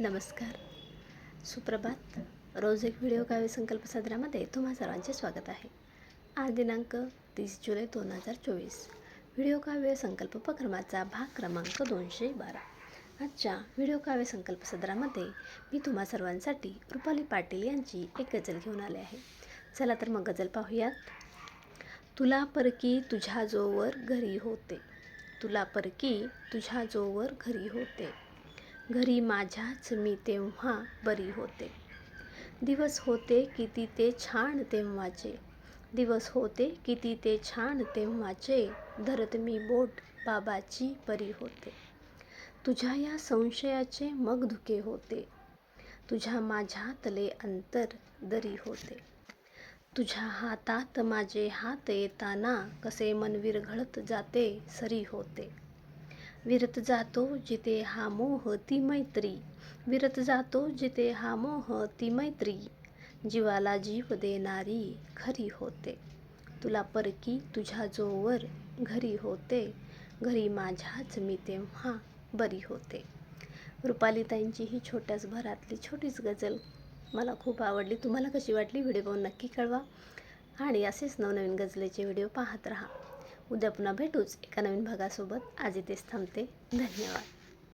नमस्कार. सुप्रभात. रोज एक व्हिडिओ काव्य संकल्प सदरामध्ये तुम्हा सर्वांचे स्वागत आहे. आज दिनांक तीस जुलै दोन हजार चोवीस. व्हिडिओ काव्य संकल्प उपक्रमाचा भाग क्रमांक दोनशे बारा. आजच्या व्हिडिओ काव्य संकल्प सदरामध्ये मी तुम्हा सर्वांसाठी रुपाली पाटील यांची एक गजल घेऊन आले आहे. चला तर मग गजल पाहूयात. तुला परकी तुझ्या जोवर घरी होते. तुला परकी तुझ्या जोवर घरी होते. घरी माझ्याच मी तेव्हा बरी होते. दिवस होते किती ते छान तेव्हाचे. दिवस होते किती ते छान तेव्हाचे धरत मी बोट बाबाची परी होते. तुझ्या या संशयाचे मग धुके होते. तुझ्या माझ्यातले अंतर दरी होते. तुझ्या हातात माझे हात येताना कसे मन विरघळत जाते सरी होते. विरत जातो जिथे हा मोह ती मैत्री. विरत जातो जिथे हा मोह ती मैत्री. जीवाला जीव देणारी खरी होते. तुला परकी तुझ्या जोवर घरी होते. घरी माझ्याच मी तेव्हा बरी होते. रुपालीताईंची ही छोट्याच भरातली छोटीच गजल मला खूप आवडली. तुम्हाला कशी वाटली? व्हिडिओ पाहून नक्की कळवा. आणि असेच नवनवीन गजलेचे व्हिडिओ पाहत राहा. उद्या पुन्हा भेटूच एका नवीन भागासोबत. आज इथेच थांबते. धन्यवाद.